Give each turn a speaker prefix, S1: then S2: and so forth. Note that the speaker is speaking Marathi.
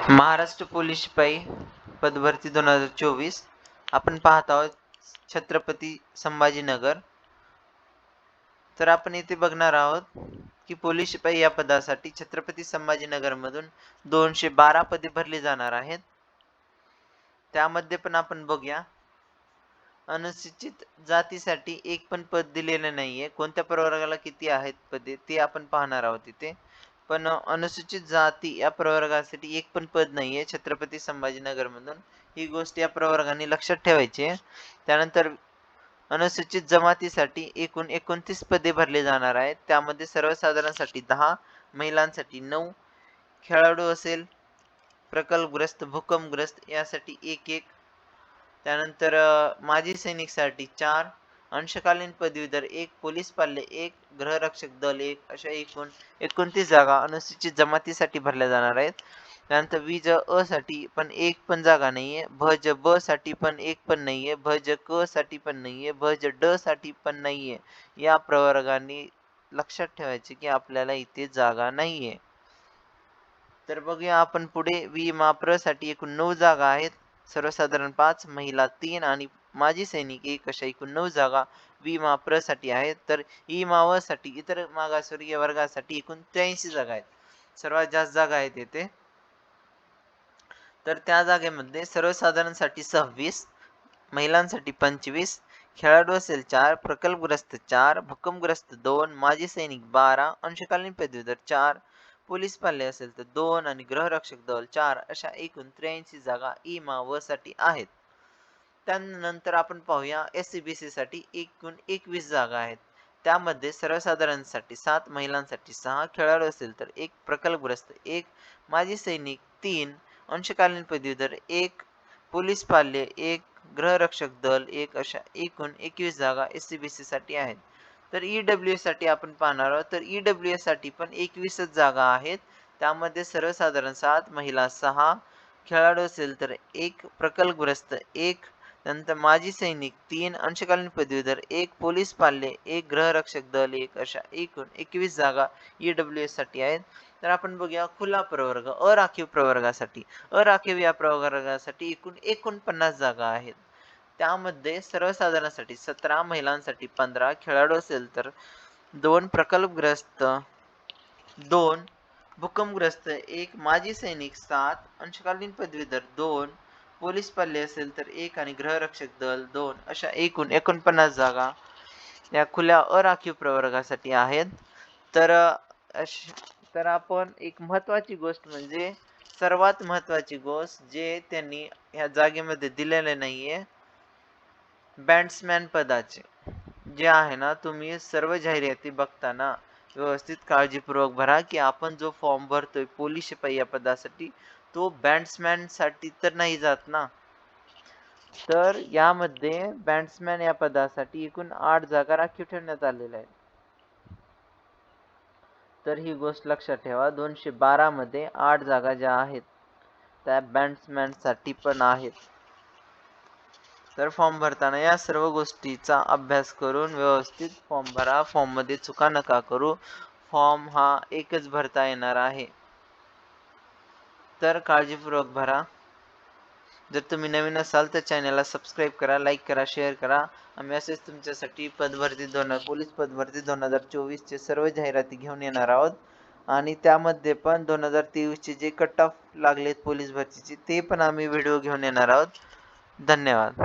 S1: महाराष्ट्र पोलीस शिपाई पदभरती दोन हजार चोवीस. आपण पाहत आहोत छत्रपती संभाजीनगर. तर आपण इथे बघणार आहोत की पोलीस शिपाई या पदासाठी छत्रपती संभाजीनगरमधून दोनशे बारा पदे भरली जाणार आहेत. त्यामध्ये पण आपण बघूया. अनुसूचित जातीसाठी एक पण पद दिलेलं नाहीये. कोणत्या प्रवर्गाला किती आहेत पदे ते आपण पाहणार आहोत इथे. पण अनुसूचित जाती या प्रवर्गासाठी एक पण पद नाहीये छत्रपती संभाजीनगर मधून ही गोष्ट या प्रवर्गाने लक्षात ठेवायची आहे. त्यानंतर अनुसूचित जमातीसाठी एकूण एकोणतीस पदे भरली जाणार आहेत. त्यामध्ये सर्वसाधारणसाठी दहा महिलांसाठी नऊ खेळाडू असेल प्रकल्पग्रस्त भूकंपग्रस्त यासाठी एक एक. त्यानंतर माजी सैनिकसाठी चार अंशकालीन पदवीधर एक पोलीस पाल्य एक गृहरक्षक दल एक अशा एकूण एकोणतीस जागा अनुसूचित जमातीसाठी भरल्या जाणार आहेत. त्यानंतर वीज अ साठी पण एक पण जागा नाहीये भज ब साठी पण एक पण नाहीये भज क साठी पण नाहीये भज ड साठी पण नाहीये. या प्रवर्गाने लक्षात ठेवायचे की आपल्याला इथे जागा नाहीये. तर बघूया आपण पुढे वि माप्रसाठी एकूण नऊ जागा आहेत. सर्वसाधारण पाच महिला तीन आणि माजी सैनिक एक अशा एकूण नऊ जागा विमा प्रसाठी आहेत तर ई मावसाठी इतर मागासवर्गीय वर्गासाठी एकूण त्र्याऐंशी जागा आहेत. सर्वात जास्त जागा आहेत येथे. तर त्या जागेमध्ये सर्वसाधारणसाठी सव्वीस महिलांसाठी पंचवीस खेळाडू असेल चार प्रकल्पग्रस्त चार भूकंपग्रस्त दोन माजी सैनिक बारा अंशकालीन पदवीधर चार पोलीस पाल्य असेल तर दोन आणि गृहरक्षक दल चार अशा एकूण त्र्याऐंशी जागा ई मा व साठी आहेत. त्यानंतर आपण पाहूया एस सी बी सी साठी एकूण एकवीस जागा आहेत. त्यामध्ये सर्वसाधारणसाठी सात महिलांसाठी सहा खेळाडू असेल तर एक प्रकल्पग्रस्त एक माजी सैनिक तीन अंशकालीन पदवीधर एक पोलीस पाल्य एक गृहरक्षक दल एक अशा एकूण एकवीस जागा एस सी बी सी साठी आहेत. तर ई डब्ल्यू एस आपण पाहणार आहोत तर ई डब्ल्यू एससाठी पण एकवीसच जागा आहेत. त्यामध्ये सर्वसाधारण सात महिला सहा खेळाडू असेल तर एक प्रकल्पग्रस्त एक नंतर माजी सैनिक तीन अंशकालीन पदवीधर एक पोलीस पाल्य एक ग्रहरक्षक दल एक अशा एकूण एकवीस जागा ई डब्ल्यू एससाठी आहेत. तर आपण बघूया खुला प्रवर्ग अराखीव प्रवर्गासाठी. अराखीव या प्रवर्गासाठी एकूण एकोणपन्नास जागा आहेत. त्यामध्ये सर्वसाधारणसाठी सतरा महिलांसाठी पंधरा खेळाडू असेल तर दोन प्रकल्पग्रस्त दोन भूकंपग्रस्त एक माजी सैनिक सात अंशकालीन पदवीधर दोन पोलीस पल्ले असेल तर एक आणि गृहरक्षक दल दोन अशा एकूण एकोणपन्नास जागा या खुल्या अराखीव प्रवर्गासाठी आहेत. तर तर आपण एक महत्वाची गोष्ट म्हणजे सर्वात महत्वाची गोष्ट जे त्यांनी ह्या जागेमध्ये दिलेले नाहीये बॅट्समॅन पदाचे. जे आहे ना तुम्ही सर्व जाहिराती बघताना व्यवस्थित काळजीपूर्वक भरा की आपण जो फॉर्म भरतोय पोलीस शिपाई या पदासाठी तो बॅट्समॅनसाठी तर नाही जात ना. तर यामध्ये बॅट्समॅन या पदासाठी एकूण आठ जागा राखीव ठेवण्यात आलेल्या आहेत. तर ही गोष्ट लक्षात ठेवा दोनशे बारा मध्ये आठ जागा ज्या आहेत त्या बॅट्समॅनसाठी पण आहेत. तर फॉर्म भरताना या सर्व गोष्टीचा अभ्यास करून व्यवस्थित फॉर्म भरा फॉर्ममध्ये चुका नका करू. फॉर्म हा एकच भरता येणार आहे. तर काळजीपूर्वक भरा. जर तुम्ही नवीन असाल तर चॅनलला सबस्क्राईब करा लाईक करा शेअर करा. आम्ही असेच तुमच्यासाठी पदभरती दोन पोलीस पदभरती दोन हजार चोवीसचे सर्व जाहिराती घेऊन येणार आहोत. आणि त्यामध्ये पण दोन हजार तेवीसचे जे कट ऑफ लागलेत पोलीस भरतीचे ते पण आम्ही व्हिडिओ घेऊन येणार आहोत. धन्यवाद.